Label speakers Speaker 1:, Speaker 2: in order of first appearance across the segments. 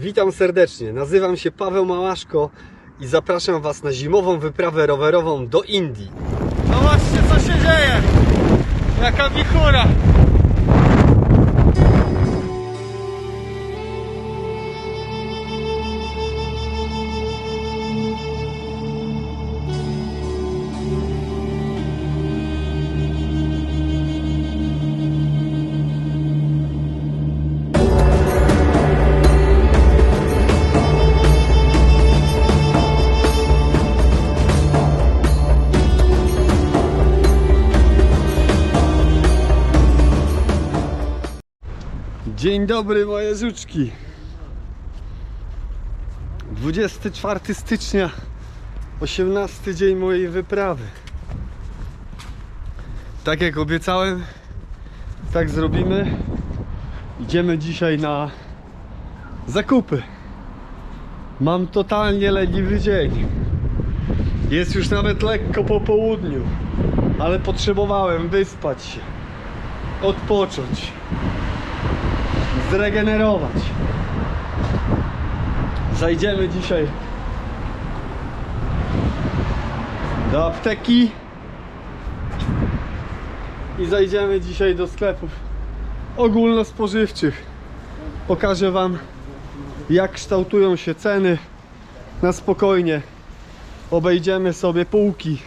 Speaker 1: Witam serdecznie, nazywam się Paweł Małaszko i zapraszam Was na zimową wyprawę rowerową do Indii.
Speaker 2: No właśnie, co się dzieje? Jaka wichura!
Speaker 1: Dobry moje żuczki. 24 stycznia 18 dzień mojej wyprawy. Tak jak obiecałem Tak zrobimy. Idziemy dzisiaj na zakupy. Mam totalnie leniwy dzień. Jest już nawet lekko po południu Ale potrzebowałem wyspać się Odpocząć zregenerować. Zajdziemy dzisiaj do apteki i zajdziemy dzisiaj do sklepów ogólnospożywczych. Pokażę Wam, jak kształtują się ceny na spokojnie. Obejdziemy sobie półki.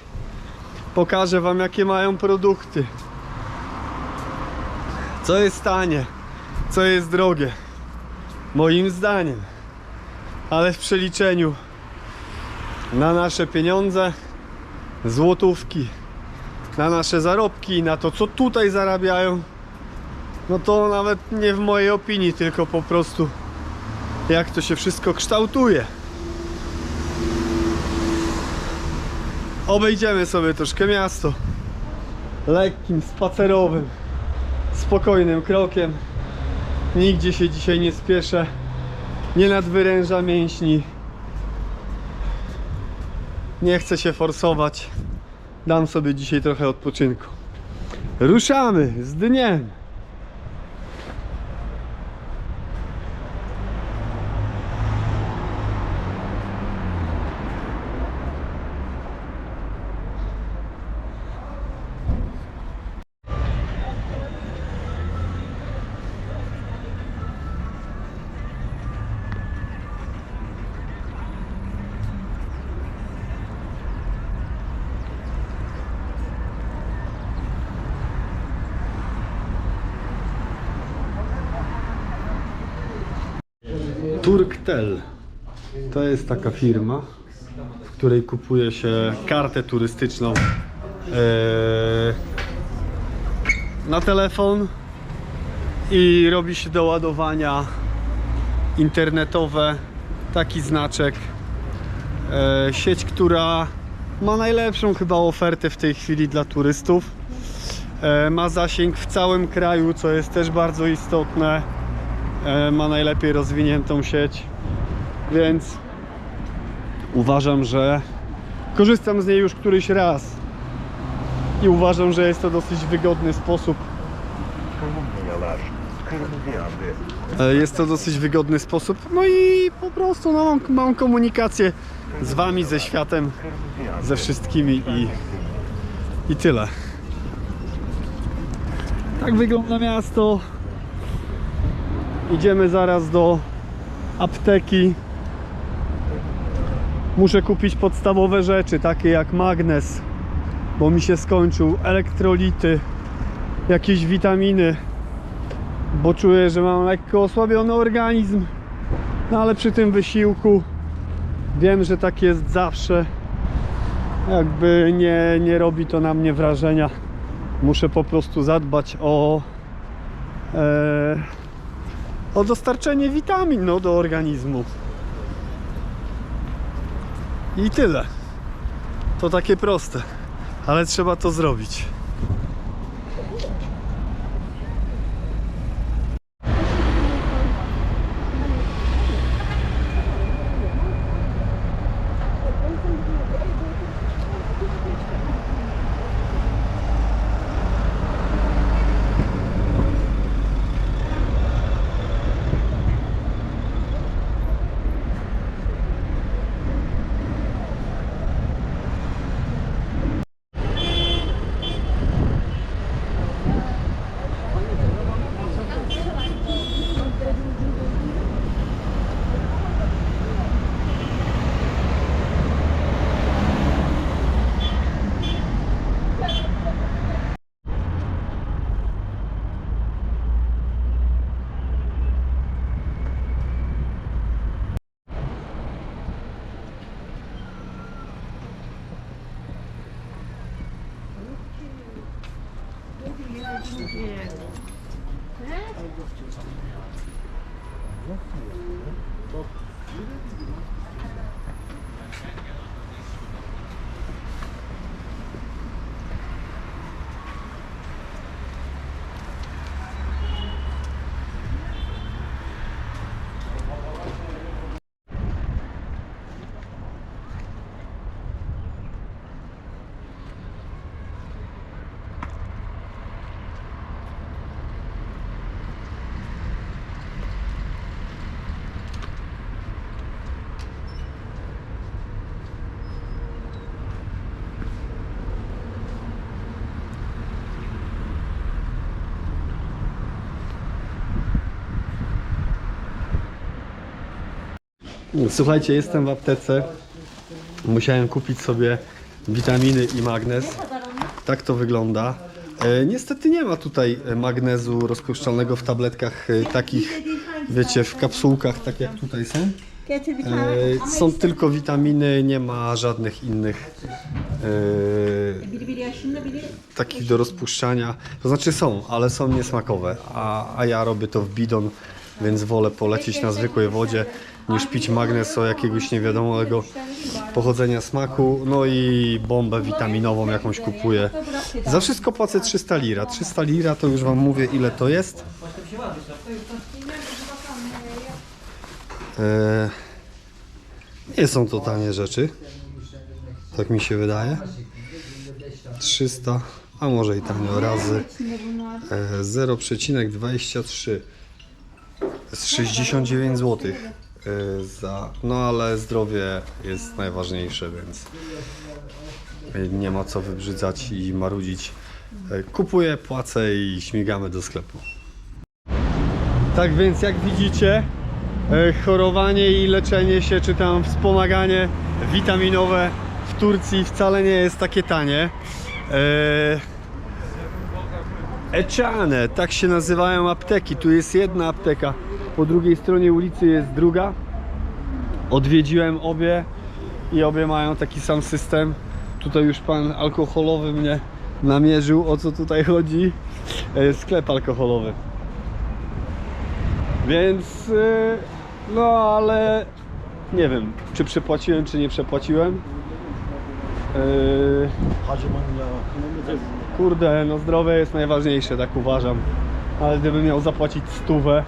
Speaker 1: Pokażę Wam, jakie mają produkty. Co jest tanie co jest drogie. Moim zdaniem. Ale w przeliczeniu na nasze pieniądze, złotówki, na nasze zarobki, na to co tutaj zarabiają, no to nawet nie w mojej opinii, tylko po prostu jak to się wszystko kształtuje. Obejdziemy sobie troszkę miasto lekkim, spacerowym, spokojnym krokiem. Nigdzie się dzisiaj nie spieszę. Nie nadwyręża mięśni. Nie chcę się forsować. Dam sobie dzisiaj trochę odpoczynku. Ruszamy z dniem. Turktel to jest taka firma, w której kupuje się kartę turystyczną e, na telefon i robi się do ładowania internetowe taki znaczek. E, sieć, która ma najlepszą chyba ofertę w tej chwili dla turystów. E, ma zasięg w całym kraju, co jest też bardzo istotne ma najlepiej rozwiniętą sieć, więc uważam, że korzystam z niej już któryś raz i uważam, że jest to dosyć wygodny sposób. E, Jest to dosyć wygodny sposób, no i po prostu no, mam komunikację z Wami, ze światem, ze wszystkimi i, i tyle. Tak wygląda miasto. Idziemy zaraz do apteki. Muszę kupić podstawowe rzeczy, takie jak magnes, bo mi się skończył, elektrolity, jakieś witaminy, bo czuję, że mam lekko osłabiony organizm. No ale przy tym wysiłku wiem, że tak jest zawsze. Jakby nie, nie robi to na mnie wrażenia. Muszę po prostu zadbać o. E, o dostarczenie witamin no, do organizmu. I tyle. To takie proste, ale trzeba to zrobić. Słuchajcie, jestem w aptece. Musiałem kupić sobie witaminy i magnez. Tak to wygląda. E, niestety nie ma tutaj e, magnezu rozpuszczalnego w tabletkach e, takich, wiecie, w kapsułkach, tak jak tutaj są. Są tylko witaminy, nie ma żadnych innych takich do rozpuszczania. To znaczy są, ale są niesmakowe, a, a ja robię to w bidon, więc wolę polecieć na zwykłej wodzie niż pić magnes o jakiegoś niewiadomego pochodzenia smaku. No i bombę witaminową jakąś kupuję. Za wszystko płacę 300 lira. 300 lira to już wam mówię ile to jest. E, nie są to tanie rzeczy. Tak mi się wydaje. 300, a może i tanio razy e, 0,23 z 69 zł za no ale zdrowie jest najważniejsze, więc nie ma co wybrzydzać i marudzić. E, Kupuję, płacę i śmigamy do sklepu. Tak więc jak widzicie, e, chorowanie i leczenie się, czy tam wspomaganie witaminowe w Turcji wcale nie jest takie tanie. Eczane, tak się nazywają apteki. Tu jest jedna apteka, po drugiej stronie ulicy jest druga. Odwiedziłem obie i obie mają taki sam system. Tutaj już pan alkoholowy mnie namierzył, o co tutaj chodzi. E, Sklep alkoholowy. Więc, e, no ale nie wiem, czy przepłaciłem, czy nie przepłaciłem. E, Kurde, no zdrowie jest najważniejsze, tak uważam. Ale gdybym miał zapłacić stówę,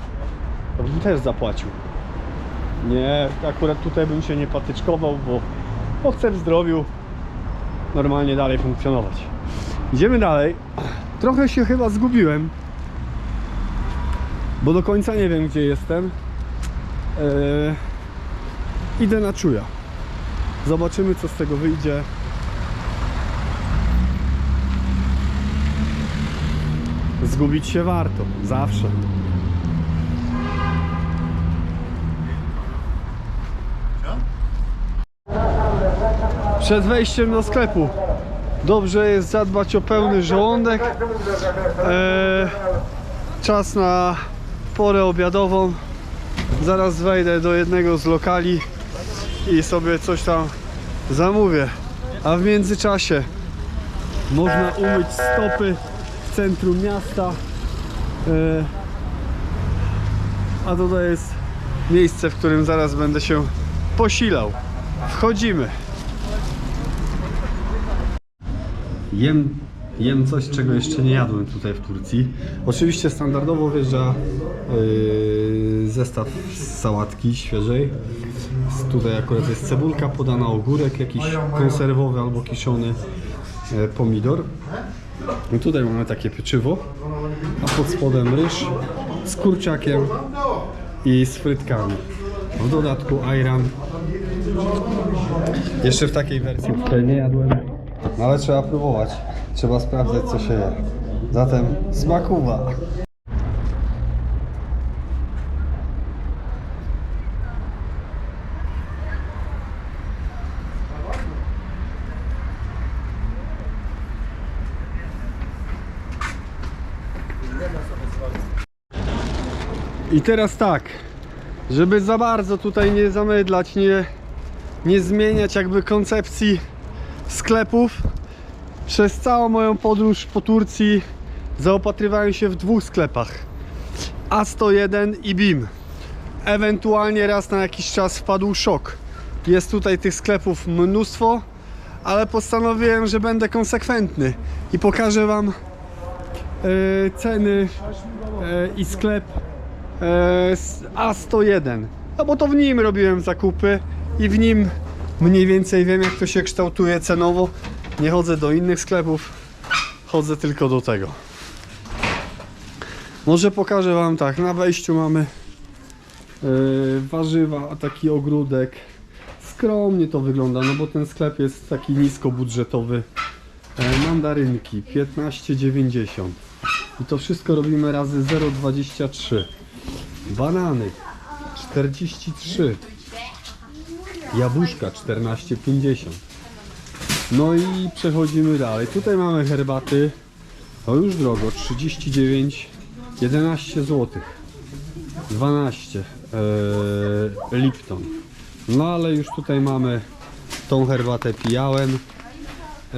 Speaker 1: to bym też zapłacił. Nie, akurat tutaj bym się nie patyczkował, bo, bo chcę w zdrowiu normalnie dalej funkcjonować. Idziemy dalej. Trochę się chyba zgubiłem, bo do końca nie wiem gdzie jestem. Eee, idę na czuja. Zobaczymy co z tego wyjdzie. Zgubić się warto, zawsze. Przed wejściem do sklepu dobrze jest zadbać o pełny żołądek. Eee, czas na porę obiadową. Zaraz wejdę do jednego z lokali i sobie coś tam zamówię. A w międzyczasie można umyć stopy w centrum miasta. E, A tutaj jest miejsce, w którym zaraz będę się posilał. Wchodzimy. Jem, jem coś, czego jeszcze nie jadłem tutaj w Turcji. Oczywiście standardowo wjeżdża yy, zestaw sałatki świeżej. Tutaj akurat jest cebulka podana, ogórek jakiś konserwowy albo kiszony, e, pomidor. I tutaj mamy takie pieczywo, a pod spodem ryż z kurczakiem i z frytkami. W dodatku ayran. Jeszcze w takiej wersji tutaj nie jadłem, no ale trzeba próbować. Trzeba sprawdzać co się je. Zatem smakuwa. I teraz tak, żeby za bardzo tutaj nie zamydlać, nie, nie zmieniać jakby koncepcji sklepów, przez całą moją podróż po Turcji zaopatrywałem się w dwóch sklepach. A101 i BIM. Ewentualnie raz na jakiś czas wpadł szok. Jest tutaj tych sklepów mnóstwo, ale postanowiłem, że będę konsekwentny i pokażę Wam e, ceny e, i sklep e, z A101. No bo to w nim robiłem zakupy i w nim mniej więcej wiem jak to się kształtuje cenowo. Nie chodzę do innych sklepów, chodzę tylko do tego. Może pokażę Wam tak, na wejściu mamy e, warzywa, a taki ogródek. Skromnie to wygląda, no bo ten sklep jest taki niskobudżetowy. E, mandarynki 15,90 i to wszystko robimy razy 0,23 banany 43 jabłuszka 14,50 no i przechodzimy dalej. Tutaj mamy herbaty. To już drogo 39 11 zł 12 e, Lipton. No ale już tutaj mamy tą herbatę pijałem e,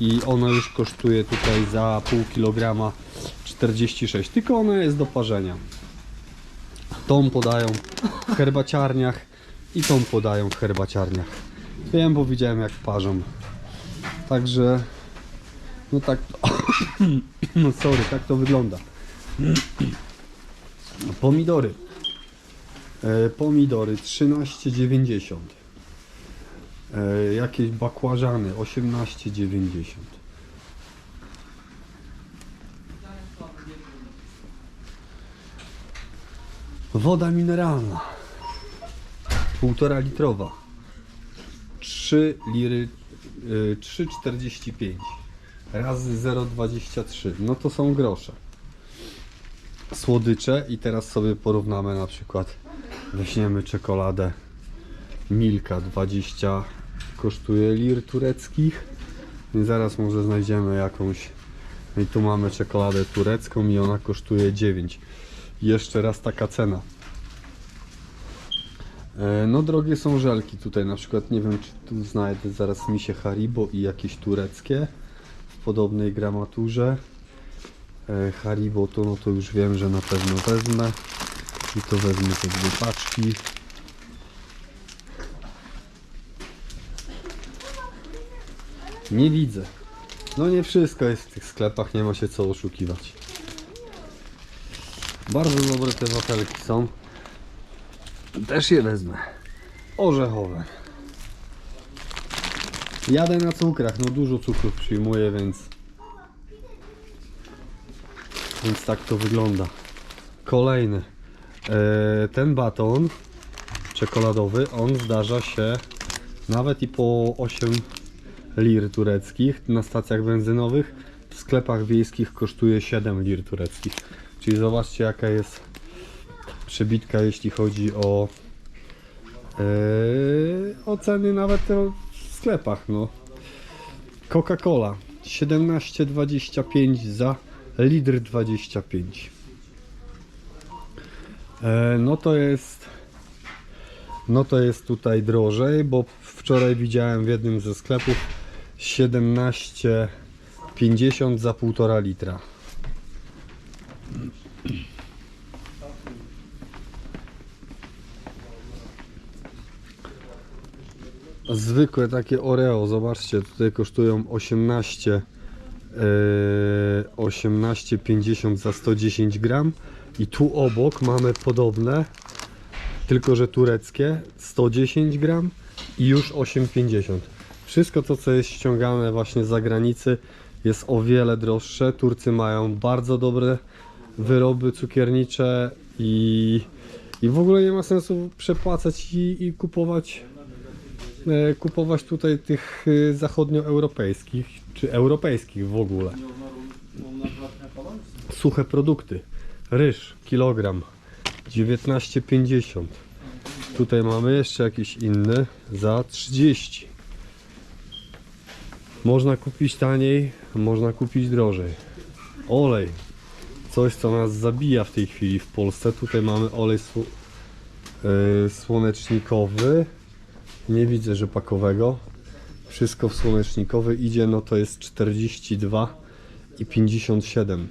Speaker 1: i ona już kosztuje tutaj za pół kilograma 46 tylko ona jest do parzenia. Tą podają w herbaciarniach i tą podają w herbaciarniach. Wiem bo widziałem jak parzą. Także no tak no sorry tak to wygląda. Pomidory. E, pomidory 13,90 E, jakieś bakłażany 18,90 Woda mineralna półtora litrowa 3 liry y, 3,45 razy 0,23 no to są grosze słodycze i teraz sobie porównamy na przykład weźmiemy czekoladę Milka 20 kosztuje lir tureckich. I zaraz może znajdziemy jakąś. I tu mamy czekoladę turecką i ona kosztuje 9. Jeszcze raz taka cena. E, No drogie są żelki tutaj, na przykład nie wiem czy tu znajdę zaraz misie Haribo i jakieś tureckie w podobnej gramaturze. E, Haribo to no to już wiem, że na pewno wezmę. I to wezmę te dwie paczki. Nie widzę. No nie wszystko jest w tych sklepach, nie ma się co oszukiwać. Bardzo dobre te wafelki są. Też je wezmę. Orzechowe. Jadę na cukrach, no dużo cukrów przyjmuję, więc więc tak to wygląda. Kolejny. E, ten baton czekoladowy, on zdarza się nawet i po 8 lir tureckich na stacjach benzynowych. W sklepach wiejskich kosztuje 7 lir tureckich. Czyli zobaczcie jaka jest przebitka jeśli chodzi o yy, ceny nawet w sklepach no. Coca-Cola 17,25 za litr 25 e, no to jest no to jest tutaj drożej, bo wczoraj widziałem w jednym ze sklepów 17,50 za 1,5 litra. Zwykłe takie Oreo, zobaczcie, tutaj kosztują 18 e, 18,50 za 110 gram. I tu obok mamy podobne tylko że tureckie 110 gram i już 8,50 wszystko to co jest ściągane właśnie z zagranicy jest o wiele droższe. Turcy mają bardzo dobre wyroby cukiernicze i, i w ogóle nie ma sensu przepłacać i, i kupować e, kupować tutaj tych e, zachodnioeuropejskich czy europejskich w ogóle? Suche produkty. Ryż kilogram 19,50 Tutaj mamy jeszcze jakiś inny za 30 Można kupić taniej, można kupić drożej. Olej. Coś co nas zabija w tej chwili w Polsce. Tutaj mamy olej yy, słonecznikowy Nie widzę rzepakowego Wszystko w słonecznikowy idzie, no to jest 42 i 57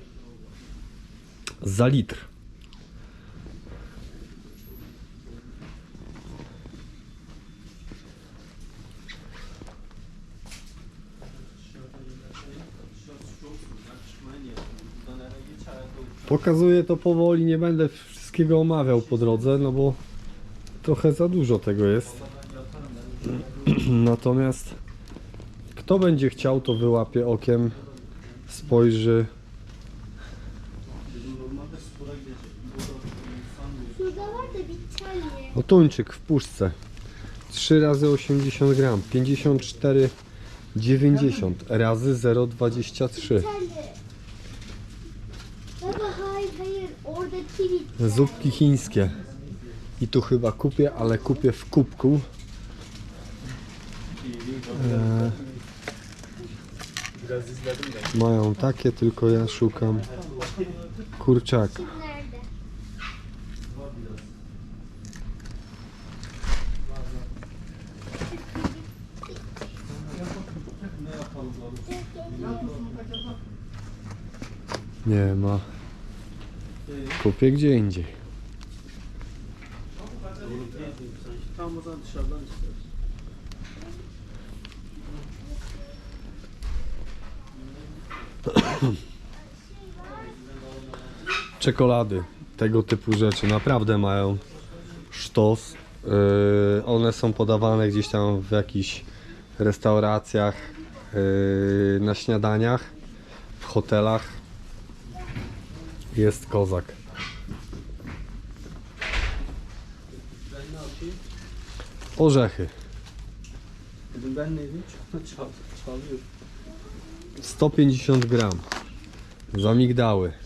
Speaker 1: za litr. Pokazuję to powoli, nie będę wszystkiego omawiał po drodze, no bo trochę za dużo tego jest. Natomiast kto będzie chciał, to wyłapie okiem, spojrzy.
Speaker 3: Dodawajcie biczanie.
Speaker 1: O tuńczyk w puszce. 3 razy 80 gram, 54 90 razy 0,23.
Speaker 3: Biczanie. Baba, hi, hey, order TV.
Speaker 1: Zupki chińskie. I tu chyba kupię, ale kupię w kubku. Eee, mają takie, tylko ja szukam kurczaka. Nie ma. Kupię gdzie indziej.
Speaker 2: Tam o zaman
Speaker 1: Czekolady, tego typu rzeczy naprawdę mają sztos. Yy, one są podawane gdzieś tam w jakichś restauracjach, yy, na śniadaniach, w hotelach. Jest kozak. Orzechy.
Speaker 2: Dedim ben neydim? Çal, çalıyor.
Speaker 1: 150 gram. Za migdały.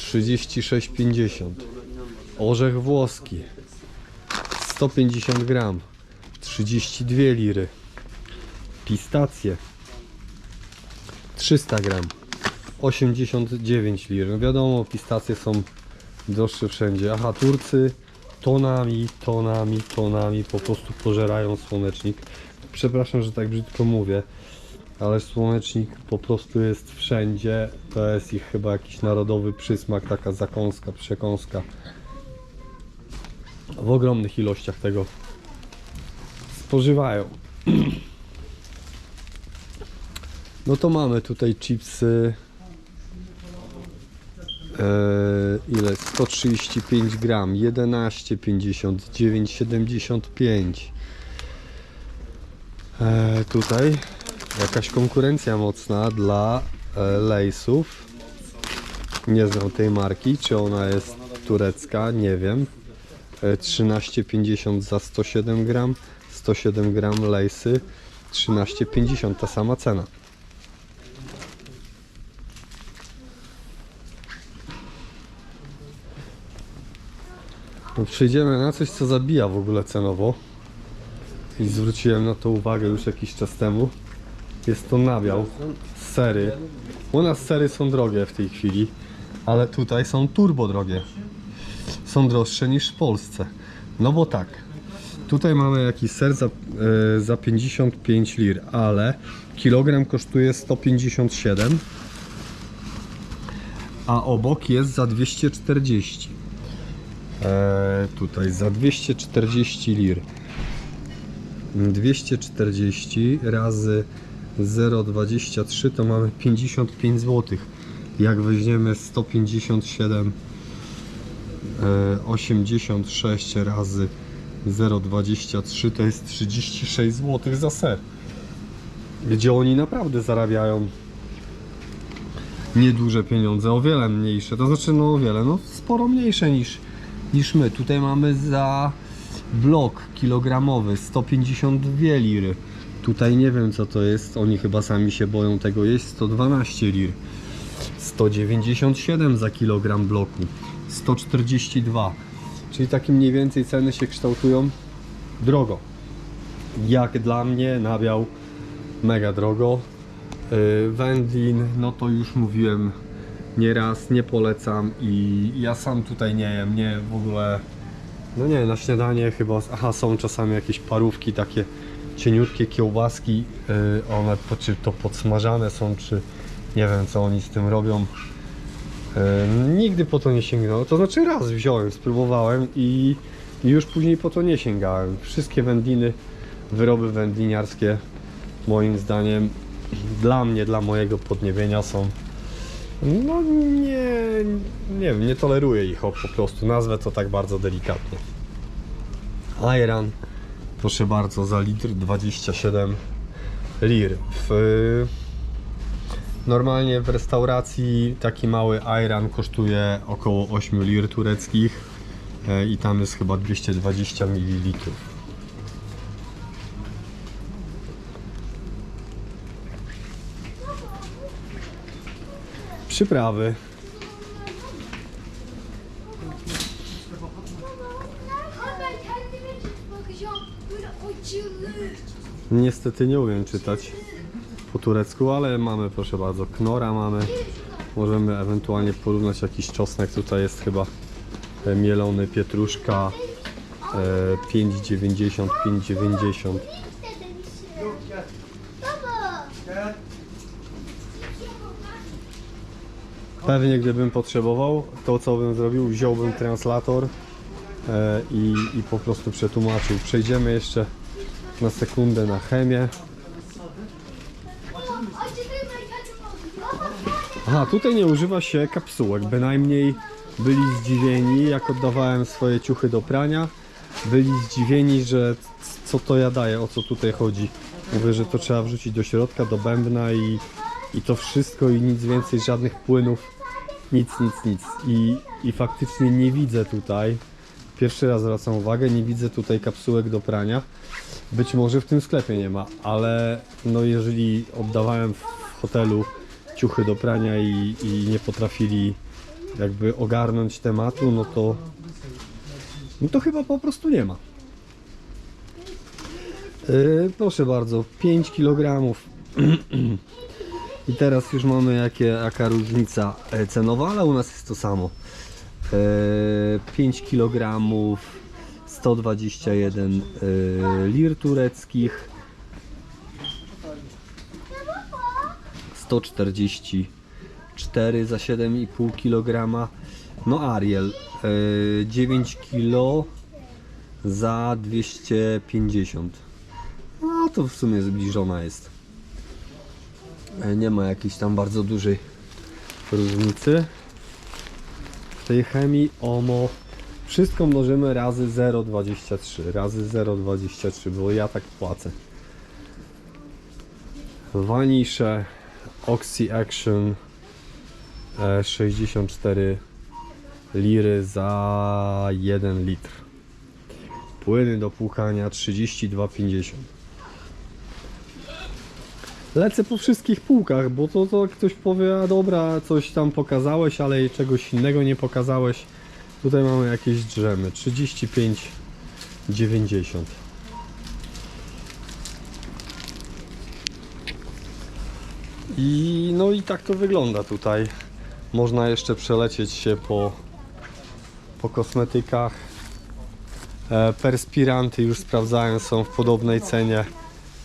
Speaker 1: 36,50. Orzech włoski. 150 gram. 32 liry. Pistacje. 300 gram. 89 lir. No wiadomo, pistacje są droższe wszędzie. Aha, Turcy tonami, tonami, tonami po prostu pożerają słonecznik. Przepraszam, że tak brzydko mówię, ale słonecznik po prostu jest wszędzie. To jest ich chyba jakiś narodowy przysmak, taka zakąska, przekąska. W ogromnych ilościach tego spożywają. No to mamy tutaj chipsy. Eee, ile? 135 gram, 11,50, 9,75. Eee, tutaj jakaś konkurencja mocna dla e, lejsów. Nie znam tej marki, czy ona jest turecka, nie wiem. E, 13,50 za 107 gram, 107 gram lejsy, 13,50 ta sama cena. No przejdziemy na coś, co zabija w ogóle cenowo. I zwróciłem na to uwagę już jakiś czas temu. Jest to nabiał. Sery. U nas sery są drogie w tej chwili, ale tutaj są turbo drogie. Są droższe niż w Polsce. No bo tak. Tutaj mamy jakiś ser za, e, za 55 lir, ale kilogram kosztuje 157, a obok jest za 240. E, tutaj za 240 lir. 240 razy 0,23 to mamy 55 zł. Jak weźmiemy 157 e, 86 razy 0,23 to jest 36 zł za ser. Gdzie oni naprawdę zarabiają nieduże pieniądze, o wiele mniejsze, to znaczy no o wiele, no sporo mniejsze niż, niż my. Tutaj mamy za blok kilogramowy 152 liry. Tutaj nie wiem co to jest, oni chyba sami się boją tego jeść, 112 lir. 197 za kilogram bloku, 142. Czyli takie mniej więcej ceny się kształtują drogo. Jak dla mnie nabiał mega drogo. Yy, Wędlin, no to już mówiłem nieraz, nie polecam i ja sam tutaj nie jem, nie w ogóle, no nie, na śniadanie chyba, aha są czasami jakieś parówki takie cieniutkie kiełbaski, yy, one czy to podsmażane są, czy Nie wiem co oni z tym robią. E, nigdy po to nie sięgnąłem. To znaczy raz wziąłem, spróbowałem i, już później po to nie sięgałem. Wszystkie wędliny, wyroby wędliniarskie moim zdaniem dla mnie, dla mojego podniebienia są no nie, nie wiem, nie toleruję ich po prostu. Nazwę to tak bardzo delikatnie. Ayran, proszę bardzo, za litr 27 lir. W, normalnie w restauracji taki mały ayran kosztuje około 8 lir tureckich e, i tam jest chyba 220 ml. Przyprawy. Niestety nie umiem czytać po turecku, ale mamy proszę bardzo knora mamy. Możemy ewentualnie porównać jakiś czosnek. Tutaj jest chyba e, mielony pietruszka e, 5,90 5,90
Speaker 3: İstedim Baba.
Speaker 1: Pewnie gdybym potrzebował, to co bym zrobił, wziąłbym translator e, i, i po prostu przetłumaczył. Przejdziemy jeszcze na sekundę na chemię. Aha, tutaj nie używa się kapsułek. Bynajmniej byli zdziwieni, jak oddawałem swoje ciuchy do prania. Byli zdziwieni, że co to ja daję, o co tutaj chodzi. Mówię, że to trzeba wrzucić do środka, do bębna i, i to wszystko i nic więcej, żadnych płynów. Nic, nic, nic. I, I faktycznie nie widzę tutaj, pierwszy raz zwracam uwagę, nie widzę tutaj kapsułek do prania. Być może w tym sklepie nie ma, ale no jeżeli oddawałem w hotelu ciuchy do prania i, i nie potrafili jakby ogarnąć tematu, no to no to chyba po prostu nie ma. Yy, proszę bardzo, 5 kg. I teraz już mamy jakie, jaka różnica e, cenowa, ale u nas jest to samo. E, 5 kg 121 e, lir tureckich. 144 za 7,5 kg. No Ariel e, 9 kg za 250. No to w sumie zbliżona jest. E, Nie ma jakiejś tam bardzo dużej różnicy. W tej chemii OMO wszystko mnożymy razy 0,23 razy 0,23 bo ja tak płacę. Vanisze Oxy Action e, 64 liry za 1 litr. Płyny do płukania 32,50. Lecę po wszystkich półkach, bo to, to ktoś powie, a dobra, coś tam pokazałeś, ale czegoś innego nie pokazałeś. Tutaj mamy jakieś drzemy 35,90. I no i tak to wygląda tutaj. Można jeszcze przelecieć się po, po kosmetykach. E, perspiranty już sprawdzałem, są w podobnej cenie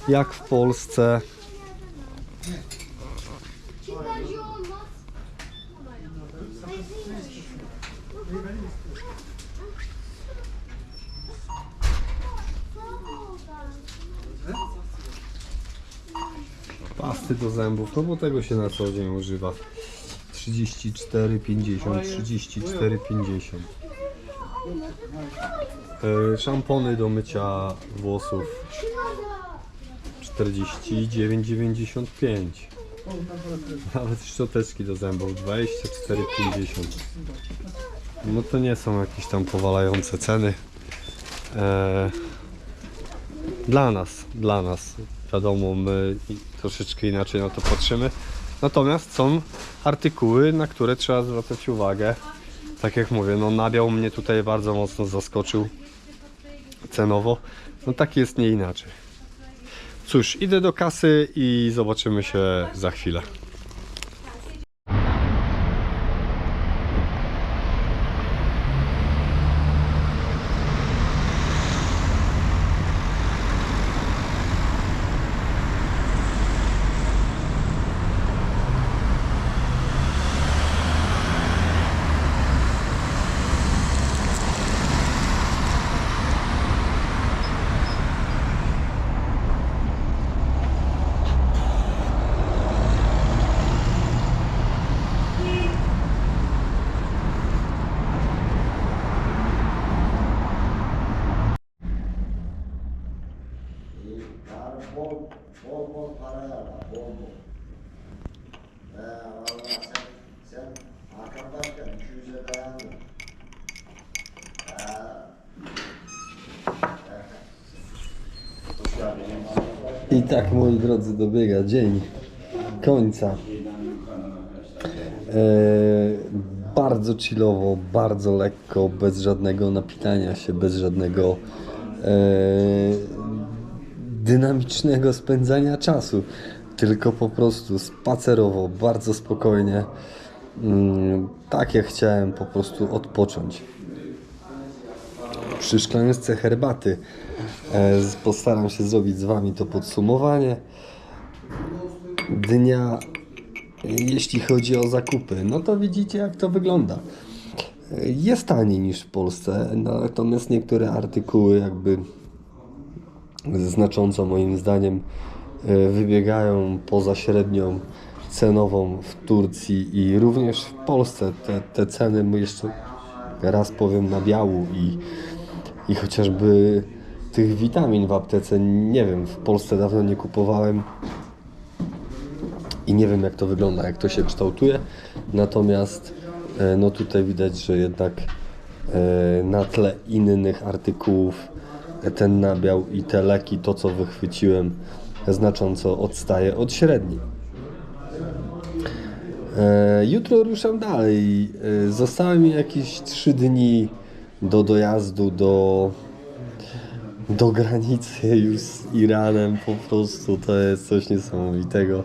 Speaker 1: jak w Polsce. Do zębów, no bo tego się na co dzień używa. 34,50, 34,50. E, Szampony do mycia włosów 49,95. Nawet szczoteczki do zębów 24,50. No to nie są jakieś tam powalające ceny. E, dla nas, dla nas. Wiadomo, my troszeczkę inaczej na to patrzymy. Natomiast są artykuły, na które trzeba zwracać uwagę. Tak jak mówię, no nabiał mnie tutaj bardzo mocno zaskoczył cenowo. No tak jest nie inaczej. Cóż, idę do kasy i zobaczymy się za chwilę.
Speaker 4: Bol. Ee, valla sen, sen arkandayken 200'e dayandın.
Speaker 1: I tak, moi drodzy, dobiega dzień końca. E, bardzo chillowo, bardzo lekko, bez żadnego napinania się, bez żadnego e, dynamicznego spędzania czasu. Tylko po prostu spacerowo, bardzo spokojnie. Mm, tak jak chciałem po prostu odpocząć przy szklaneczce herbaty. E, Postaram się zrobić z Wami to podsumowanie dnia, e, jeśli chodzi o zakupy. No to widzicie, jak to wygląda. E, Jest taniej niż w Polsce, natomiast niektóre artykuły, jakby znacząco moim zdaniem, e, wybiegają poza średnią cenową w Turcji i również w Polsce. Te, te ceny jeszcze raz powiem na biału i i chociażby tych witamin w aptece, nie wiem, w Polsce dawno nie kupowałem i nie wiem jak to wygląda, jak to się kształtuje. Natomiast e, no tutaj widać, że jednak e, na tle innych artykułów ten nabiał i te leki, to co wychwyciłem, znacząco odstaje od średniej. E, Jutro ruszam dalej. E, Zostały mi jakieś 3 dni do dojazdu do, do granicy już z Iranem. Po prostu to jest coś niesamowitego.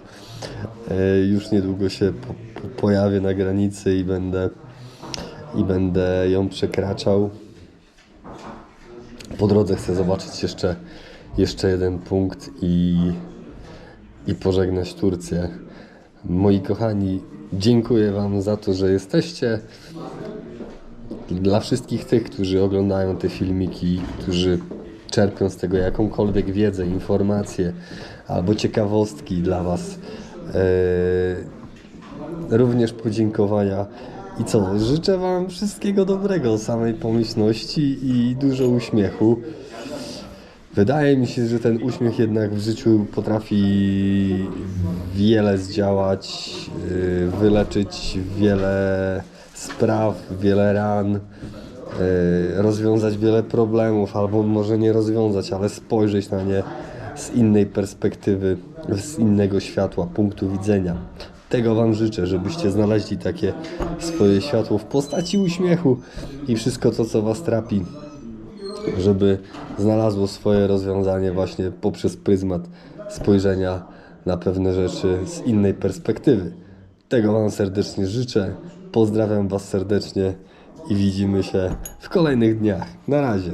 Speaker 1: E, Już niedługo się po, po, pojawię na granicy i będę, i będę ją przekraczał. Po drodze chcę zobaczyć jeszcze, jeszcze jeden punkt i, i pożegnać Turcję. Moi kochani, dziękuję Wam za to, że jesteście. Dla wszystkich tych, którzy oglądają te filmiki, którzy czerpią z tego jakąkolwiek wiedzę, informacje albo ciekawostki dla Was, e, również podziękowania. I co? Życzę Wam wszystkiego dobrego, samej pomyślności i dużo uśmiechu. Wydaje mi się, że ten uśmiech jednak w życiu potrafi wiele zdziałać, yy, wyleczyć wiele spraw, wiele ran, yy, rozwiązać wiele problemów, albo może nie rozwiązać, ale spojrzeć na nie z innej perspektywy, z innego światła, punktu widzenia. Tego Wam życzę, żebyście znaleźli takie swoje światło w postaci uśmiechu i wszystko to, co Was trapi, żeby znalazło swoje rozwiązanie właśnie poprzez pryzmat spojrzenia na pewne rzeczy z innej perspektywy. Tego Wam serdecznie życzę. Pozdrawiam Was serdecznie i widzimy się w kolejnych dniach. Na razie.